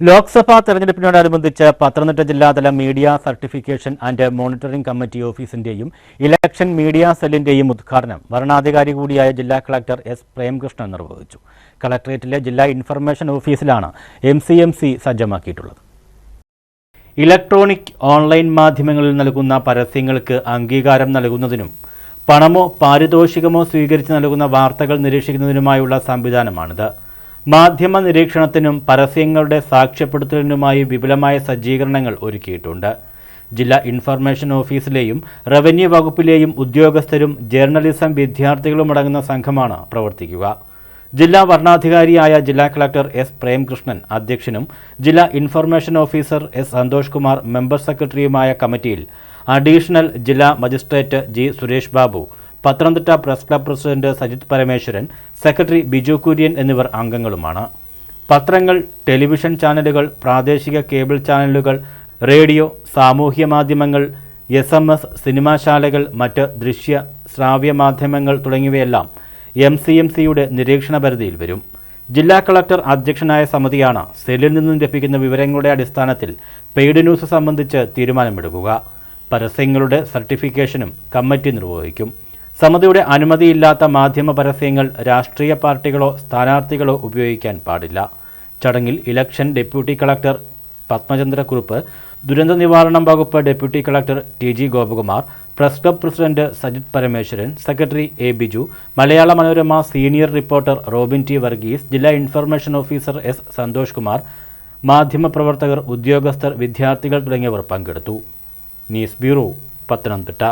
ലോക്സഭാ തെരഞ്ഞെടുപ്പിനോടനുബന്ധിച്ച് പത്തനംതിട്ട ജില്ലാതല media certification and monitoring committee ഓഫീസിന്റെയും election media സെല്ലിന്റെയും ഉദ്ഘാടനം വരണാധികാരി കൂടിയായ ജില്ലാ കളക്ടർ എസ് പ്രേംകൃഷ്ണൻ നിർവഹിച്ചു. കളക്ടറേറ്റിലെ ജില്ലാ ഇൻഫർമേഷൻ ഓഫീസിലാണ് എം സി എം സി സജ്ജമാക്കിയിട്ടുള്ളത്. ഇലക്ട്രോണിക് ഓൺലൈൻ മാധ്യമങ്ങളിൽ നൽകുന്ന പരസ്യങ്ങൾക്ക് അംഗീകാരം നൽകുന്നതിനും പണമോ പാരിതോഷികമോ സ്വീകരിച്ച് നൽകുന്ന വാർത്തകൾ നിരീക്ഷിക്കുന്നതിനുമായുള്ള സംവിധാനമാണിത്. മാധ്യമ നിരീക്ഷണത്തിനും പരസ്യങ്ങളുടെ സാക്ഷ്യപ്പെടുത്തലിനുമായി വിപുലമായ സജ്ജീകരണങ്ങൾ ഒരുക്കിയിട്ടുണ്ട്. ജില്ലാ ഇൻഫർമേഷൻ ഓഫീസിലെയും റവന്യൂ വകുപ്പിലെയും ഉദ്യോഗസ്ഥരും ജേർണലിസം വിദ്യാർത്ഥികളുമടങ്ങുന്ന സംഘമാണ് പ്രവർത്തിക്കുക. ജില്ലാ വരണാധികാരിയായ ജില്ലാ കളക്ടർ എസ് പ്രേംകൃഷ്ണൻ അധ്യക്ഷനും ജില്ലാ information officer S Santhosh Kumar member സെക്രട്ടറിയുമായ കമ്മിറ്റിയിൽ അഡീഷണൽ ജില്ലാ magistrate G Suresh Babu Pathanamthitta press club president Sajith Parameswaran secretary Biju Kurian എന്നിവർ അംഗങ്ങളുമാണ്. പത്രങ്ങൾ ടെലിവിഷൻ ചാനലുകൾ പ്രാദേശിക കേബിൾ ചാനലുകൾ റേഡിയോ സാമൂഹ്യ മാധ്യമങ്ങൾ എസ് എം എസ് സിനിമാശാലകൾ മറ്റ് ദൃശ്യ ശ്രാവ്യ മാധ്യമങ്ങൾ തുടങ്ങിയവയെല്ലാം എം സി എം സിയുടെ നിരീക്ഷണ പരിധിയിൽ വരും. ജില്ലാ കളക്ടർ അധ്യക്ഷനായ സമിതിയാണ് സെല്ലിൽ നിന്നും ലഭിക്കുന്ന വിവരങ്ങളുടെ അടിസ്ഥാനത്തിൽ പെയ്ഡ് ന്യൂസ് സംബന്ധിച്ച് തീരുമാനമെടുക്കുക. പരസ്യങ്ങളുടെ സർട്ടിഫിക്കേഷനും കമ്മിറ്റി നിർവഹിക്കും. സമിതിയുടെ അനുമതിയില്ലാത്ത മാധ്യമ പരസ്യങ്ങൾ രാഷ്ട്രീയ പാർട്ടികളോ സ്ഥാനാർത്ഥികളോ ഉപയോഗിക്കാൻ പാടില്ല. ചടങ്ങിൽ ഇലക്ഷൻ ഡെപ്യൂട്ടി കളക്ടർ പത്മചന്ദ്രക്കുറുപ്പ് ദുരന്ത നിവാരണ വകുപ്പ് deputy collector T G Gopakumar press club president Sajith Parameswaran secretary A Biju Malayala Manorama senior reporter Robin T Varghese ജില്ലാ information officer S Santhosh Kumar മാധ്യമപ്രവർത്തകർ ഉദ്യോഗസ്ഥർ വിദ്യാർത്ഥികൾ തുടങ്ങിയവർ പങ്കെടുത്തു. News bureau Pathanamthitta.